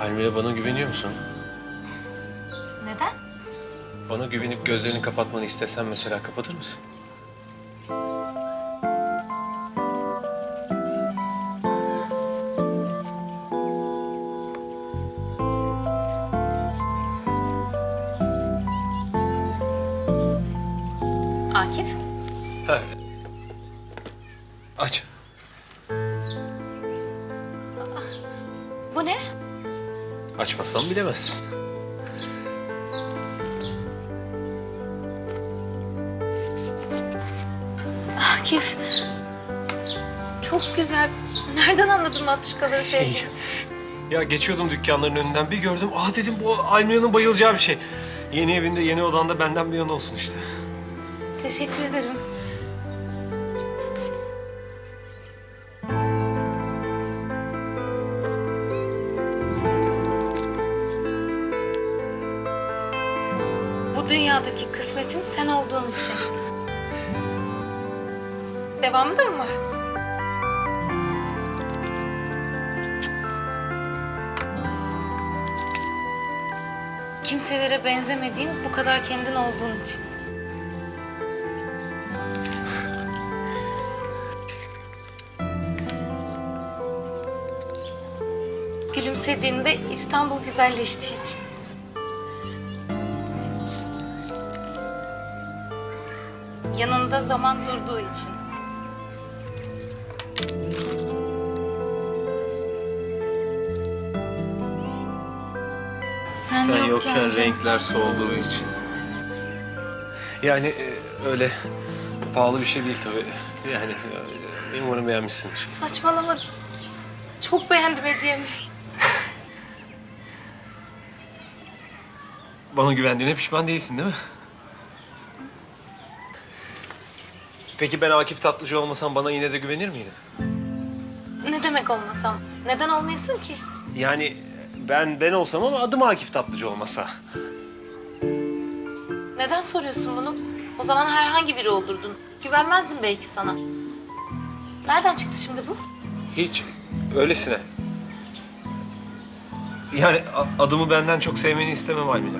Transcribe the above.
Almila bana güveniyor musun? Neden? Bana güvenip gözlerini kapatmanı istesem mesela kapatır mısın? Akif? Ha. Aç. Bu ne? Açmazsan bilemezsin. Akif. Çok güzel. Nereden anladın matruşkaları sevdiğini? Ya geçiyordum dükkanların önünden bir gördüm. Aa dedim bu Almila'nın bayılacağı bir şey. Yeni evinde, yeni odanda benden bir yana olsun işte. Teşekkür ederim. Bu dünyadaki kısmetim sen olduğun için. Devamı da mı var? Kimselere benzemediğin, bu kadar kendin olduğun için. Gülümsediğinde İstanbul güzelleştiği için. Yanında zaman durduğu için. Sen, Sen yokken renkler solduğu için. Yani e, öyle pahalı bir şey değil tabii. Yani e, umarım beğenmişsindir. Saçmalama. Çok beğendim hediyemi. Bana güvendiğine pişman değilsin değil mi? Peki ben Akif Tatlıcı olmasam bana yine de güvenir miydin? Ne demek olmasam? Neden olmayasın ki? Yani ben ben olsam ama adım Akif Tatlıcı olmasa. Neden soruyorsun bunu? O zaman herhangi biri olurdun. Güvenmezdim belki sana. Nereden çıktı şimdi bu? Hiç öylesine. Yani a- adımı benden çok sevmeni istemem Almila.